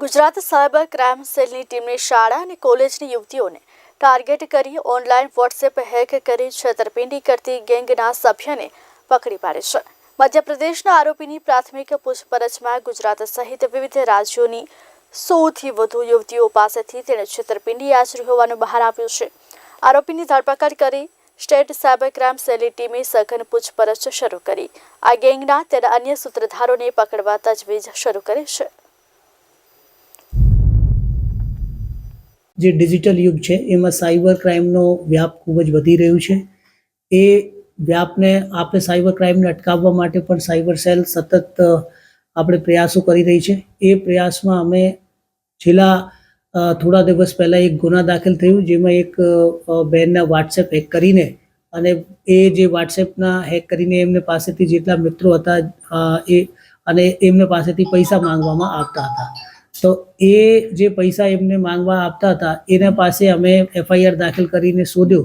Gujarat cyber crime સેલની ટીમની શાળા અને કોલેજની યુવતીઓને ટાર્ગેટ કરી ઓનલાઈન વોટ્સએપ હેક કરી છેતરપિંડી કરતી ગેંગના સભ્યને પકડી પાડે છે. મધ્યપ્રદેશના આરોપીની પ્રાથમિક પૂછપરછમાં ગુજરાત સહિત વિવિધ રાજ્યોની સોથી વધુ યુવતીઓ પાસેથી તેણે છેતરપિંડી આચરી હોવાનું બહાર આવ્યું છે. આરોપીની ધરપકડ કરી સ્ટેટ સાયબર ક્રાઇમ સેલની ટીમે સઘન પૂછપરછ શરૂ કરી. આ ગેંગના તેના અન્ય સૂત્રધારોને પકડવા તજવીજ શરૂ કરી છે. જે ડિજિટલ યુગ છે, એમાં સાયબર ક્રાઇમનો વ્યાપ ખૂબ જ વધી રહ્યું છે. એ વ્યાપને આપણે સાયબર ક્રાઇમને અટકાવવા માટે પણ સાયબર સેલ સતત આપણે પ્રયાસો કરી રહી છે. એ પ્રયાસમાં અમે છેલ્લા થોડા દિવસ પહેલાં એક ગુના દાખલ થયું, જેમાં એક બહેનના વોટ્સએપ હેક કરીને અને એ જે વોટ્સએપના હેક કરીને એમને પાસેથી જેટલા મિત્રો હતા એ અને એમને પાસેથી પૈસા માંગવામાં આવતા હતા. તો એ જે પૈસા એમને માંગવા આપતા હતા, એના પાસે અમે એફઆઈઆર દાખલ કરીને શોધ્યો.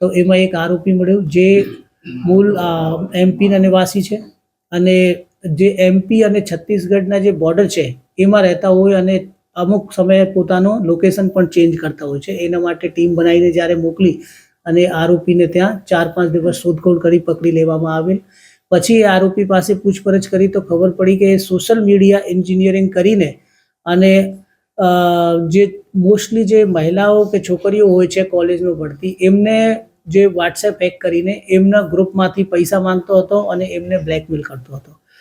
તો એમાં એક આરોપી મળ્યો જે મૂળ એમપીના નિવાસી છે. અને જે એમપી અને છત્તીસગઢના જે બોર્ડર છે, એમાં રહેતા હોય અને અમુક સમયે પોતાનો લોકેશન પણ ચેન્જ કરતા હોય છે. એના માટે ટીમ બનાવીને જ્યારે મોકલી અને આરોપીને ત્યાં ચાર પાંચ દિવસ શોધખોળ કરી પકડી લેવામાં આવેલ. પછી આરોપી પાસે પૂછપરછ કરી તો ખબર પડી કે સોશિયલ મીડિયા એન્જિનિયરિંગ કરીને અને જે મોસ્ટલી જે મહિલાઓ કે છોકરીઓ હોય છે કોલેજમાં ભણતી એમને જે વોટ્સએપ હેક કરીને એમના ગ્રુપમાંથી પૈસા માંગતો હતો અને એમને બ્લેકમેલ કરતો હતો.